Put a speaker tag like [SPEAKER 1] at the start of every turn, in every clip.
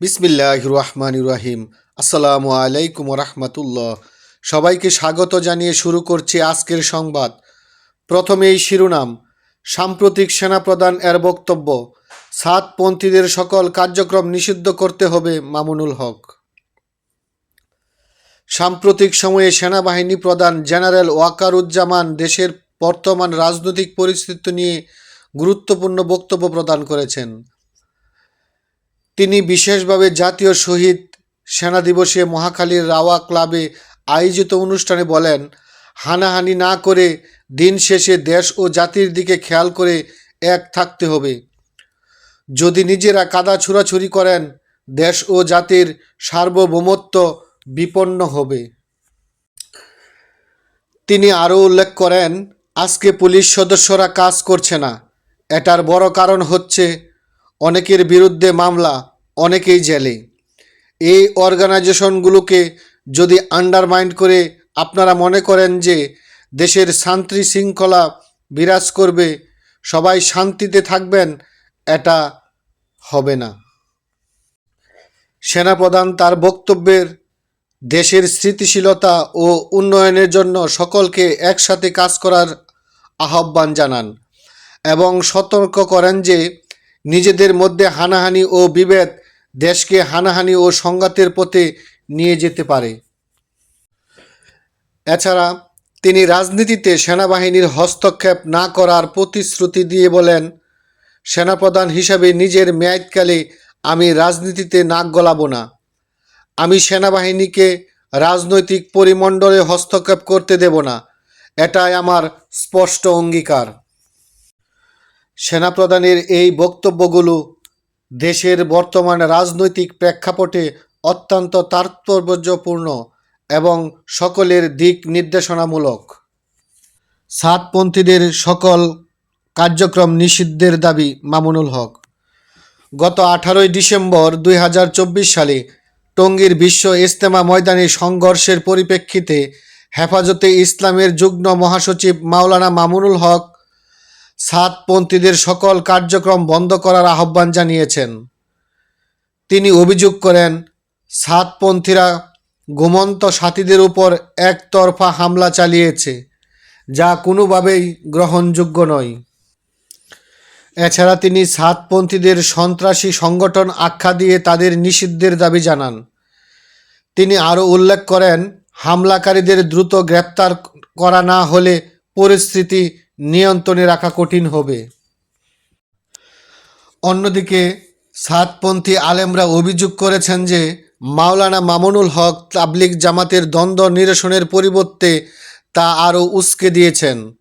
[SPEAKER 1] বিসমিল্লাহ রহমান রাহিম। আসসালামু আলাইকুম রহমতুল্লাহ। সবাইকে স্বাগত জানিয়ে শুরু করছি আজকের সংবাদ। প্রথমেই শিরোনাম, সাম্প্রতিক সেনাপ্রধান এর বক্তব্য সাতপন্থীদের সকল কার্যক্রম নিষিদ্ধ করতে হবে মামুনুল হক। সাম্প্রতিক সময়ে সেনাবাহিনী প্রধান জেনারেল ওয়াকারুজ্জামান দেশের বর্তমান রাজনৈতিক পরিস্থিতি নিয়ে গুরুত্বপূর্ণ বক্তব্য প্রদান করেছেন। তিনি বিশেষভাবে জাতীয় শহীদ সেনা দিবসে মহাখালীর রাওয়া ক্লাবে আয়োজিত অনুষ্ঠানে বলেন, হানাহানি না করে দিন শেষে দেশ ও জাতির দিকে খেয়াল করে এক থাকতে হবে। যদি নিজেরা কাদা ছুড়াছুরি করেন, দেশ ও জাতির সার্বভৌমত্ব বিপন্ন হবে। তিনি আরও উল্লেখ করেন, আজকে পুলিশ সদস্যরা কাজ করছে না। এটার বড় কারণ হচ্ছে অনেকের বিরুদ্ধে মামলা, অনেকেই জেলে। এই অর্গানাইজেশনগুলোকে যদি আন্ডারমাইন্ড করে আপনারা মনে করেন যে দেশের শান্তি শৃঙ্খলা বিরাজ করবে, সবাই শান্তিতে থাকবেন, এটা হবে না। সেনাপ্রধান তার বক্তব্যের, দেশের স্থিতিশীলতা ও উন্নয়নের জন্য সকলকে একসাথে কাজ করার আহ্বান জানান এবং সতর্ক করেন যে নিজেদের মধ্যে হানাহানি ও বিভেদ দেশকে হানাহানি ও সংঘাতের পথে নিয়ে যেতে পারে। এছাড়া তিনি রাজনীতিতে সেনাবাহিনীর হস্তক্ষেপ না করার প্রতিশ্রুতি দিয়ে বলেন, সেনাপ্রধান হিসাবে নিজের মেয়াদকালে আমি রাজনীতিতে নাক গলাবো না। আমি সেনাবাহিনীকে রাজনৈতিক পরিমণ্ডলে হস্তক্ষেপ করতে দেব না। এটাই আমার স্পষ্ট অঙ্গীকার। সেনাপ্রধানের এই বক্তব্যগুলো দেশের বর্তমান রাজনৈতিক প্রেক্ষাপটে অত্যন্ত তাৎপর্যপূর্ণ এবং সকলের দিক নির্দেশনামূলক। সাতপন্থীদের সকল কার্যক্রম নিষিদ্ধের দাবি মামুনুল হক। গত আঠারোই ডিসেম্বর দুই হাজার চব্বিশ সালে টঙ্গীর বিশ্ব ইজতেমা ময়দানে সংঘর্ষের পরিপ্রেক্ষিতে হেফাজতে ইসলামের যুগ্ম মহাসচিব মাওলানা মামুনুল হক সাতপন্থীদের সকল কার্যক্রম বন্ধ করার আহ্বান জানিয়েছেন। তিনি অভিযোগ করেন, সাতপন্থীরা ঘুমন্ত সাথীদের উপর একতরফা হামলা চালিয়েছে, যা কোনোভাবেই গ্রহণযোগ্য নয়। এছাড়া তিনি সাতপন্থীদের সন্ত্রাসী সংগঠন আখ্যা দিয়ে তাদের নিষিদ্ধের দাবি জানান। তিনি আরও উল্লেখ করেন, হামলাকারীদের দ্রুত গ্রেপ্তার করা না হলে পরিস্থিতি নিয়ন্ত্রণে রাখা কঠিন হবে। অন্যদিকে, সাতপন্থী আলেমরা অভিযোগ করেছেন যে, মাওলানা মামুনুল হক তাবলিগ জামাতের দ্বন্দ্ব নিরসনের পরিবর্তে তা আরও উস্কে দিয়েছেন।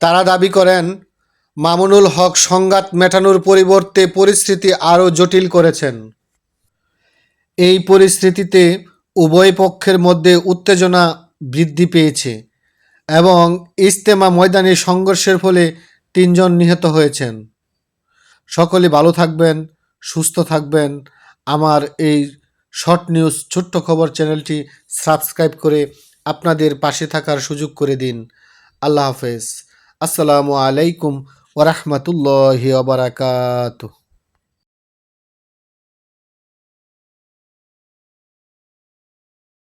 [SPEAKER 1] তারা দাবি করেন, মামুনুল হক সংঘাত মেটানোর পরিবর্তে পরিস্থিতি আরও জটিল করেছেন। এই পরিস্থিতিতে উভয় পক্ষের মধ্যে উত্তেজনা বৃদ্ধি পেয়েছে। এবং ইজতেমা ময়দানে সংঘর্ষের ফলে তিনজন নিহত হয়েছেন। সকলে ভালো থাকবেন, সুস্থ থাকবেন। আমার এই শর্ট নিউজ, ছোট্ট খবর চ্যানেলটি সাবস্ক্রাইব করে আপনাদের পাশে থাকার সুযোগ করে দিন। আল্লাহ হাফেজ। আসসালামু আলাইকুম ওরহমতুল্লাহি ওবরাকাতুহ